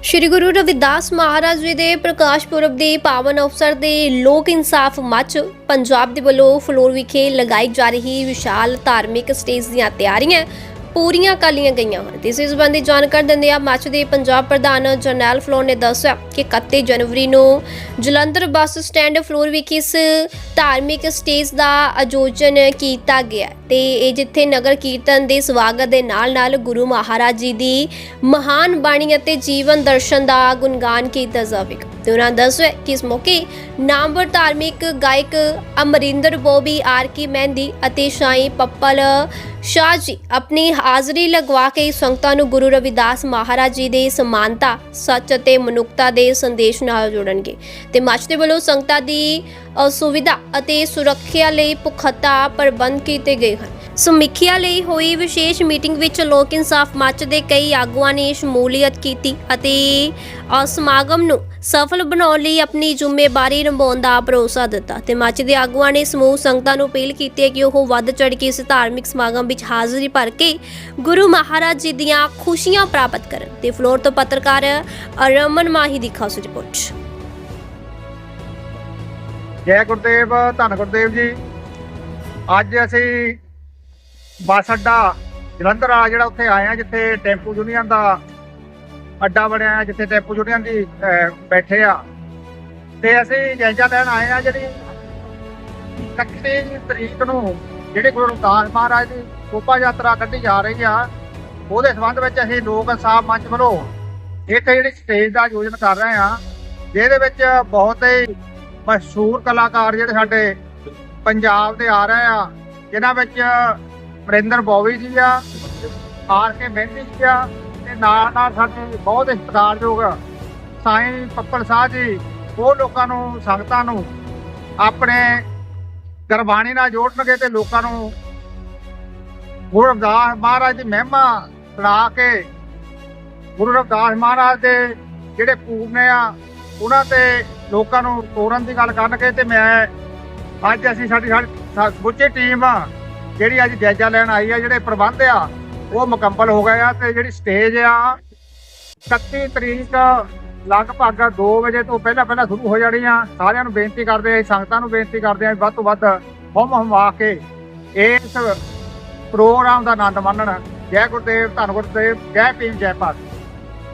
ਸ਼੍ਰੀ ਗੁਰੂ ਰਵਿਦਾਸ ਮਹਾਰਾਜ ਜੀ ਦੇ ਪ੍ਰਕਾਸ਼ ਪੁਰਬ ਦੇ ਪਾਵਨ ਅਵਸਰ ਦੇ ਲੋਕ ਇਨਸਾਫ ਮੰਚ ਪੰਜਾਬ ਦੇ ਵੱਲੋਂ ਫਲੋਰ ਵਿਖੇ ਲਗਾਈ ਜਾ ਰਹੀ ਵਿਸ਼ਾਲ ਧਾਰਮਿਕ ਸਟੇਜ ਦੀਆਂ ਤਿਆਰੀਆਂ ਪੂਰੀਆਂ ਕਰ ਲਈਆਂ ਗਈਆਂ ਹਨ। ਤੇ ਇਸ ਸੰਬੰਧੀ ਜਾਣਕਾਰੀ ਦਿੰਦੇ ਆ ਮੱਚ ਦੇ ਪੰਜਾਬ ਪ੍ਰਧਾਨ ਜਰਨੈਲ ਫਲੋਰ ਨੇ ਦੱਸਿਆ ਕਿ 31 ਜਨਵਰੀ ਨੂੰ ਜਲੰਧਰ ਬੱਸ ਸਟੈਂਡ ਫਲੋਰ ਵਿਖੇ ਇਸ ਧਾਰਮਿਕ ਸਟੇਜ ਦਾ ਆਯੋਜਨ ਕੀਤਾ ਗਿਆ ਤੇ ਇਹ ਜਿੱਥੇ ਨਗਰ ਕੀਰਤਨ ਦੇ ਸਵਾਗਤ ਦੇ ਨਾਲ-ਨਾਲ ਗੁਰੂ ਮਹਾਰਾਜ ਜੀ ਦੀ ਮਹਾਨ ਬਾਣੀ ਅਤੇ ਜੀਵਨ ਦਰਸ਼ਨ ਦਾ ਗੁਣਗਾਨ ਕੀਤਾ ਜਾਵੇਗਾ। ਤੇ ਉਹਨਾਂ ਦੱਸਿਆ ਕਿ ਇਸ ਮੌਕੇ ਨਾਮਵਰ ਧਾਰਮਿਕ ਗਾਇਕ ਅਮਰਿੰਦਰ ਬੋਬੀ ਆਰ ਕੀ ਮਹਿੰਦੀ ਅਤੇ ਸ਼ਾਈ ਪੱਪਲ ਸ਼ਾਹ ਜੀ ਆਪਣੀ ਹਾਜ਼ਰੀ ਲਗਵਾ ਕੇ ਸੰਗਤਾਂ ਨੂੰ ਗੁਰੂ ਰਵਿਦਾਸ ਮਹਾਰਾਜ ਜੀ ਦੇ ਸਮਾਨਤਾ ਸੱਚ ਅਤੇ ਮਨੁੱਖਤਾ ਦੇ ਸੰਦੇਸ਼ ਨਾਲ ਜੋੜਨਗੇ ਤੇ ਮੱਚ ਦੇ ਵੱਲੋਂ ਸੰਗਤਾਂ ਦੀ ਅ, ਸੁਵਿਧਾ ਅਤੇ ਸੁਰੱਖਿਆ ਲਈ ਪੁਖਤਾ ਪ੍ਰਬੰਧ ਕੀਤੇ ਗਏ ਹਨ। ਸਮੀਖਿਆ ਲਈ ਹੋਈ ਵਿਸ਼ੇਸ਼ ਮੀਟਿੰਗ ਵਿੱਚ ਲੋਕ ਇਨਸਾਫ ਮੱਚ ਦੇ ਕਈ ਆਗੂਆਂ ਨੇ ਸ਼ਮੂਲੀਅਤ ਕੀਤੀ ਅਤੇ ਸਮਾਗਮ ਨੂੰ ਸਫਲ ਬਣਾਉਣ ਲਈ ਆਪਣੀ ਜ਼ਿੰਮੇਵਾਰੀ ਨਿਭਾਉਣ ਦਾ ਭਰੋਸਾ ਦਿੱਤਾ ਤੇ ਮੱਚ ਦੇ ਆਗੂਆਂ ਨੇ ਸਮੂਹ ਸੰਗਤਾਂ ਨੂੰ ਅਪੀਲ ਕੀਤੀ ਹੈ ਕਿ ਉਹ ਵੱਧ ਚੜ੍ਹ ਕੇ ਇਸ ਧਾਰਮਿਕ ਸਮਾਗਮ ਵਿੱਚ ਹਾਜ਼ਰੀ ਭਰ ਕੇ ਗੁਰੂ ਮਹਾਰਾਜ ਜੀ ਦੀਆਂ ਖੁਸ਼ੀਆਂ ਪ੍ਰਾਪਤ ਕਰਨ ਤੇ ਫਲੋਰ ਤੋਂ ਪੱਤਰਕਾਰ ਰਮਨ ਮਾਹੀ ਦੀ ਖਾਸ ਰਿਪੋਰਟ। ਜੈ ਗੁਰਦੇਵ, ਧੰਨ ਗੁਰਦੇਵ ਜੀ। ਅੱਜ ਅਸੀਂ ਬੱਸ ਅੱਡਾ, ਜਲੰਧਰ ਆ ਜਿਹੜਾ ਉੱਥੇ ਆਏ ਆ, ਜਿੱਥੇ ਟੈਂਪੂ ਯੂਨੀਅਨ ਦਾ ਅੱਡਾ ਬਣਿਆ ਆ, ਜਿੱਥੇ ਟੈਂਪੂ ਯੂਨੀਅਨ ਦੀ ਬੈਠੇ ਆ। ਤੇ ਅਸੀਂ ਜਾਇਜ਼ਾ ਲੈਣ ਆਏ ਆ ਜਿਹੜੀ 31 ਤਰੀਕ ਨੂੰ ਜਿਹੜੇ ਗੁਰੂ ਰਵਿਦਾਸ ਮਹਾਰਾਜ ਦੀ ਸ਼ੋਭਾ ਯਾਤਰਾ ਕੱਢੀ ਜਾ ਰਹੀ ਆ, ਉਹਦੇ ਸੰਬੰਧ ਵਿੱਚ ਅਸੀਂ ਲੋਕ ਇਨਸਾਫ ਮੰਚ ਵੱਲੋਂ ਇੱਕ ਜਿਹੜੀ ਸਟੇਜ ਦਾ ਆਯੋਜਨ ਕਰ ਰਹੇ ਆ, ਜਿਹਦੇ ਵਿੱਚ ਬਹੁਤ ਹੀ ਮਸ਼ਹੂਰ ਕਲਾਕਾਰ ਜਿਹੜੇ ਸਾਡੇ ਪੰਜਾਬ ਦੇ ਆ ਰਹੇ ਆ, ਜਿਨ੍ਹਾਂ ਵਿੱਚ ਵਰਿੰਦਰ ਬੋਵੀ ਜੀ ਆ, ਆਰ ਕੇ ਮਹਿੰਦੀ ਜੀ ਆ, ਤੇ ਨਾਲ ਨਾਲ ਸਾਡੇ ਬਹੁਤ ਹੀ ਸਤਿਕਾਰਯੋਗ ਸਾਈਂ ਪੱਪਲ ਸਾਹ ਜੀ, ਉਹ ਲੋਕਾਂ ਨੂੰ, ਸੰਗਤਾਂ ਨੂੰ ਆਪਣੇ ਗੁਰਬਾਣੀ ਨਾਲ ਜੋੜਨਗੇ ਤੇ ਲੋਕਾਂ ਨੂੰ ਗੁਰੂ ਰਵਿਦਾਸ ਮਹਾਰਾਜ ਦੀ ਮਹਿਮਾ ਸੁਣਾ ਕੇ ਗੁਰੂ ਰਵਿਦਾਸ ਮਹਾਰਾਜ ਦੇ ਜਿਹੜੇ ਪੂਰਨੇ ਆ, ਉਹਨਾਂ ਤੇ ਲੋਕਾਂ ਨੂੰ ਤੋਰਨ ਦੀ ਗੱਲ ਕਰਨਗੇ ਤੇ ਮੈਂ ਅੱਜ ਅਸੀਂ ਸਾਡੀ ਸਾਡੀ ਸਮੁੱਚੀ ਟੀਮ ਆ ਜਿਹੜੀ ਅੱਜ ਜਾਇਜ਼ਾ ਲੈਣ ਆਈ ਆ, ਜਿਹੜੇ ਪ੍ਰਬੰਧ ਆ, ਉਹ ਮੁਕੰਮਲ ਹੋ ਗਏ ਆ ਤੇ ਜਿਹੜੀ ਸਟੇਜ ਆ 31 ਤਰੀਕ ਲਗਭਗ 2 ਵਜੇ ਤੋਂ ਪਹਿਲਾਂ ਪਹਿਲਾਂ ਸ਼ੁਰੂ ਹੋ ਜਾਣੀ ਆ। ਸਾਰਿਆਂ ਨੂੰ ਬੇਨਤੀ ਕਰਦੇ ਆ ਸੰਗਤਾਂ ਨੂੰ ਬੇਨਤੀ ਕਰਦੇ ਆ ਵੱਧ ਤੋਂ ਵੱਧ ਹੁਮ ਹੁਮਾ ਕੇ ਇਸ ਪ੍ਰੋਗਰਾਮ ਦਾ ਆਨੰਦ ਮਾਣਨ। ਜੈ ਗੁਰਦੇਵ, ਧੰਨ ਗੁਰਦੇਵ, ਜੈ ਭੀਮ, ਜੈ ਭਾਰਤ।